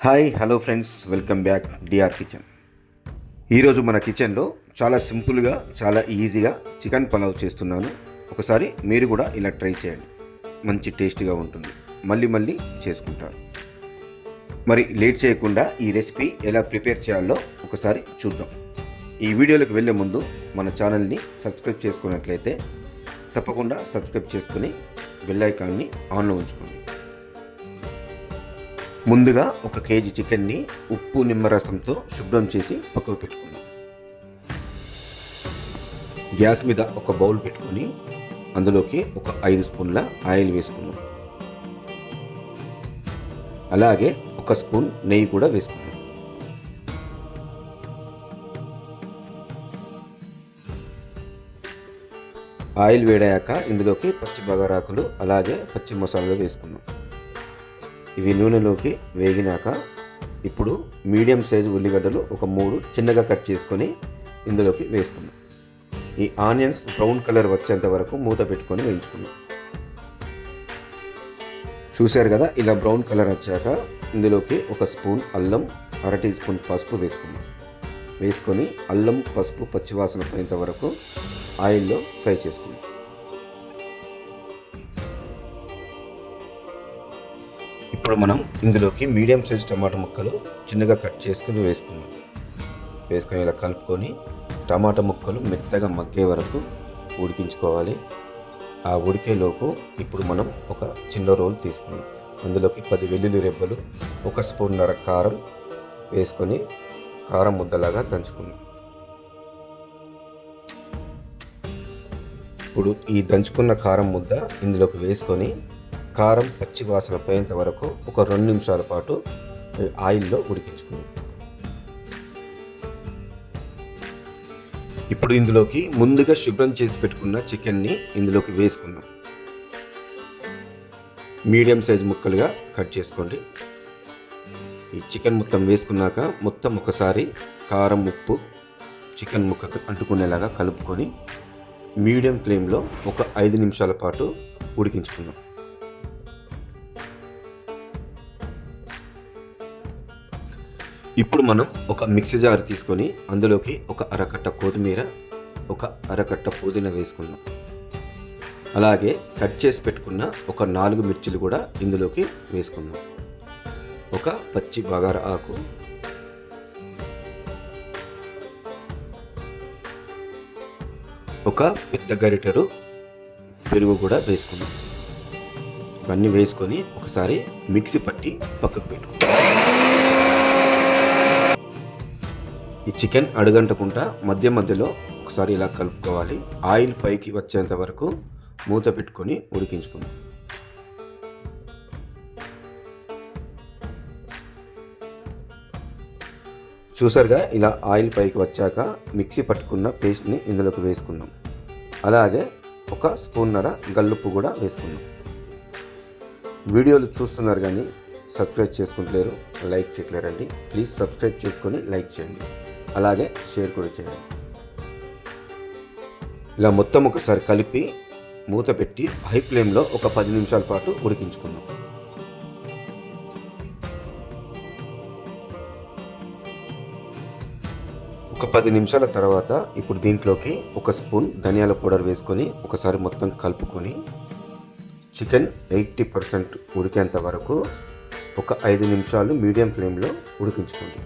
Hi hello friends welcome back D R kitchen ఈరోజు మన కిచెన్లో చాలా సింపుల్గా చాలా ఈజీగా చికెన్ పలావ్ చేస్తున్నాను. ఒకసారి మీరు కూడా ఇలా ట్రై చేయండి. మంచి టేస్టీగా ఉంటుంది. మళ్ళీ మళ్ళీ చేసుకుంటారు. మరి లేట్ చేయకుండా ఈ రెసిపీ ఎలా ప్రిపేర్ చేయాలో ఒకసారి చూద్దాం. ఈ వీడియోలోకి వెళ్ళే ముందు మన ఛానల్ని సబ్స్క్రైబ్ చేసుకున్నట్లయితే తప్పకుండా సబ్స్క్రైబ్ చేసుకుని బెల్ ఐకాన్ని ఆన్లో ఉంచుకోండి. ముందుగా ఒక కేజీ చికెన్ని ఉప్పు నిమ్మరసంతో శుభ్రం చేసి పక్కకు పెట్టుకుందాం. గ్యాస్ మీద ఒక బౌల్ పెట్టుకొని అందులోకి ఒక ఐదు స్పూన్ల ఆయిల్ వేసుకుందాం. అలాగే ఒక స్పూన్ నెయ్యి కూడా వేసుకుందాం. ఆయిల్ వేడాక ఇందులోకి పచ్చి బగారాకులు అలాగే పచ్చి మసాలాలు వేసుకుందాం. ఇవి నూనెలోకి వేగినాక ఇప్పుడు మీడియం సైజు ఉల్లిగడ్డలు ఒక మూడు చిన్నగా కట్ చేసుకొని ఇందులోకి వేసుకున్నాం ఈ ఆనియన్స్ బ్రౌన్ కలర్ వచ్చేంత వరకు మూత పెట్టుకొని వేయించుకున్నాం చూశారు కదా ఇలా బ్రౌన్ కలర్ వచ్చాక ఇందులోకి ఒక స్పూన్ అల్లం అర టీ స్పూన్ పసుపు వేసుకున్నాం వేసుకొని అల్లం పసుపు పచ్చివాసన పోయేంత వరకు ఆయిల్లో ఫ్రై చేసుకున్నాం ఇప్పుడు మనం ఇందులోకి మీడియం సైజ్ టమాటా ముక్కలు చిన్నగా కట్ చేసుకుని వేసుకున్నాం వేసుకొని ఇలా కలుపుకొని టమాటా ముక్కలు మెత్తగా మగ్గే వరకు ఉడికించుకోవాలి. ఆ ఉడికేలోపు ఇప్పుడు మనం ఒక చిన్న రోల్ తీసుకున్నాం అందులోకి పది వెల్లుల్లి రెబ్బలు ఒక స్పూన్నర కారం వేసుకొని కారం ముద్దలాగా దంచుకున్నాం ఇప్పుడు ఈ దంచుకున్న కారం ముద్ద ఇందులోకి వేసుకొని కారం పచ్చి వాసన పోయేంత వరకు ఒక రెండు నిమిషాల పాటు ఆయిల్లో ఉడికించుకుంది. ఇప్పుడు ఇందులోకి ముందుగా శుభ్రం చేసి పెట్టుకున్న చికెన్ని ఇందులోకి వేసుకుందాం. మీడియం సైజ్ ముక్కలుగా కట్ చేసుకోండి. ఈ చికెన్ మొత్తం వేసుకున్నాక మొత్తం ఒకసారి కారం ఉప్పు చికెన్ ముక్కకు అంటుకునేలాగా కలుపుకొని మీడియం ఫ్లేమ్లో ఒక ఐదు నిమిషాల పాటు ఉడికించుకుందాం. ఇప్పుడు మనం ఒక మిక్సీ జార్ తీసుకొని అందులోకి ఒక అరకట్ట కొత్తిమీర ఒక అరకట్ట పుదీనా వేసుకుందాం. అలాగే కట్ చేసి పెట్టుకున్న ఒక నాలుగు మిర్చిలు కూడా ఇందులోకి వేసుకుందాం. ఒక పచ్చి బగార ఆకు. ఒక పెద్ద గరిటెడు పెరుగు కూడా వేసుకుందాం. ఇవన్నీ వేసుకొని ఒకసారి మిక్సీ పట్టి పక్కకు పెట్టుకుందాం. ఈ చికెన్ అడుగంటకుండా మధ్య మధ్యలో ఒకసారి ఇలా కలుపుకోవాలి. ఆయిల్ పైకి వచ్చేంత వరకు మూత పెట్టుకొని ఉడికించుకుందాం. చూసారుగా ఇలా ఆయిల్ పైకి వచ్చాక మిక్సీ పట్టుకున్న పేస్ట్ని ఇందులోకి వేసుకుందాం. అలాగే ఒక స్పూన్నర గల్లుప్పు కూడా వేసుకుందాం. వీడియోలు చూస్తున్నారు కానీ సబ్స్క్రైబ్ చేసుకుంటలేరు లైక్ చేయట్లేరండి. ప్లీజ్ సబ్స్క్రైబ్ చేసుకొని లైక్ చేయండి. అలాగే షేర్ కూడా చేయండి. ఇలా మొత్తం ఒకసారి కలిపి మూత పెట్టి హై ఫ్లేమ్లో ఒక పది నిమిషాల పాటు ఉడికించుకుందాం. ఒక పది నిమిషాల తర్వాత ఇప్పుడు దీంట్లోకి ఒక స్పూన్ ధనియాల పౌడర్ వేసుకొని ఒకసారి మొత్తం కలుపుకొని చికెన్ ఎయిటీ పర్సెంట్ ఉడికేంత వరకు ఒక ఐదు నిమిషాలు మీడియం ఫ్లేమ్లో ఉడికించుకోండి.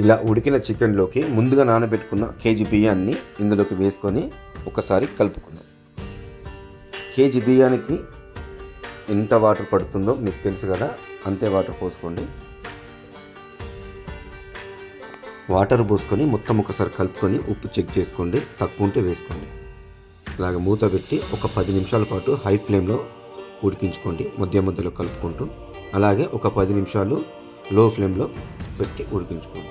ఇలా ఉడికిన చికెన్లోకి ముందుగా నానబెట్టుకున్న కేజీ బియ్యాన్ని ఇందులోకి వేసుకొని ఒకసారి కలుపుకుందాం. కేజీ బియ్యానికి ఎంత వాటర్ పడుతుందో మీకు తెలుసు కదా అంతే వాటర్ పోసుకోండి. వాటర్ పోసుకొని మొత్తం ఒకసారి కలుపుకొని ఉప్పు చెక్ చేసుకోండి తక్కువ ఉంటే వేసుకోండి. ఇలాగ మూత పెట్టి ఒక పది నిమిషాల పాటు హై ఫ్లేమ్లో ఉడికించుకోండి మధ్య మధ్యలో కలుపుకుంటూ. అలాగే ఒక పది నిమిషాలు లో ఫ్లేమ్లో పెట్టి ఉడికించుకోండి.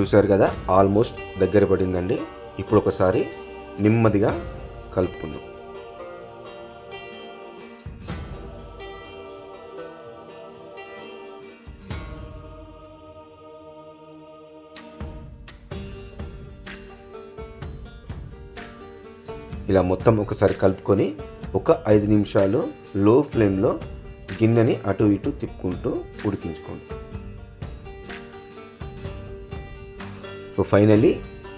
చూశారు కదా ఆల్మోస్ట్ దగ్గర పడిందండి. ఇప్పుడు ఒకసారి నెమ్మదిగా కలుపుకుందాం. ఇలా మొత్తం ఒకసారి కలుపుకొని ఒక ఐదు నిమిషాలు లో ఫ్లేమ్లో గిన్నెని అటు ఇటు తిప్పుకుంటూ ఉడికించుకోండి. So finally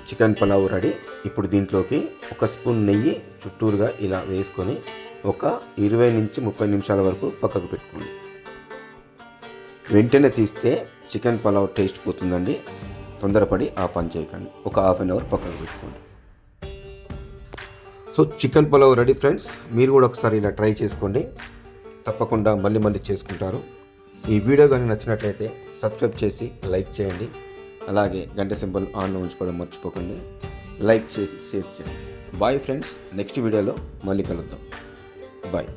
chicken pulao ready ఇప్పుడు దీంట్లోకి ఒక స్పూన్ నెయ్యి చుట్టూరుగా ఇలా వేసుకొని ఒక ఇరవై నుంచి ముప్పై నిమిషాల వరకు పక్కకు పెట్టుకోండి. వెంటనే తీస్తే చికెన్ పలావ్ టేస్ట్ పోతుందండి. తొందరపడి ఆ పని చేయకండి. ఒక హాఫ్ అన్ అవర్ పక్కకు పెట్టుకోండి. So chicken pulao ready friends మీరు కూడా ఒకసారి ఇలా ట్రై చేసుకోండి. తప్పకుండా మళ్ళీ మళ్ళీ చేసుకుంటారు. ఈ వీడియో కానీ నచ్చినట్లయితే సబ్స్క్రైబ్ చేసి లైక్ చేయండి. అలాగే గంట సింబల్ ఆన్లో ఉంచుకోవడం మర్చిపోకండి. లైక్ చేసి షేర్ చేయండి. బాయ్ ఫ్రెండ్స్ నెక్స్ట్ వీడియోలో మళ్ళీ కలుద్దాం. బాయ్.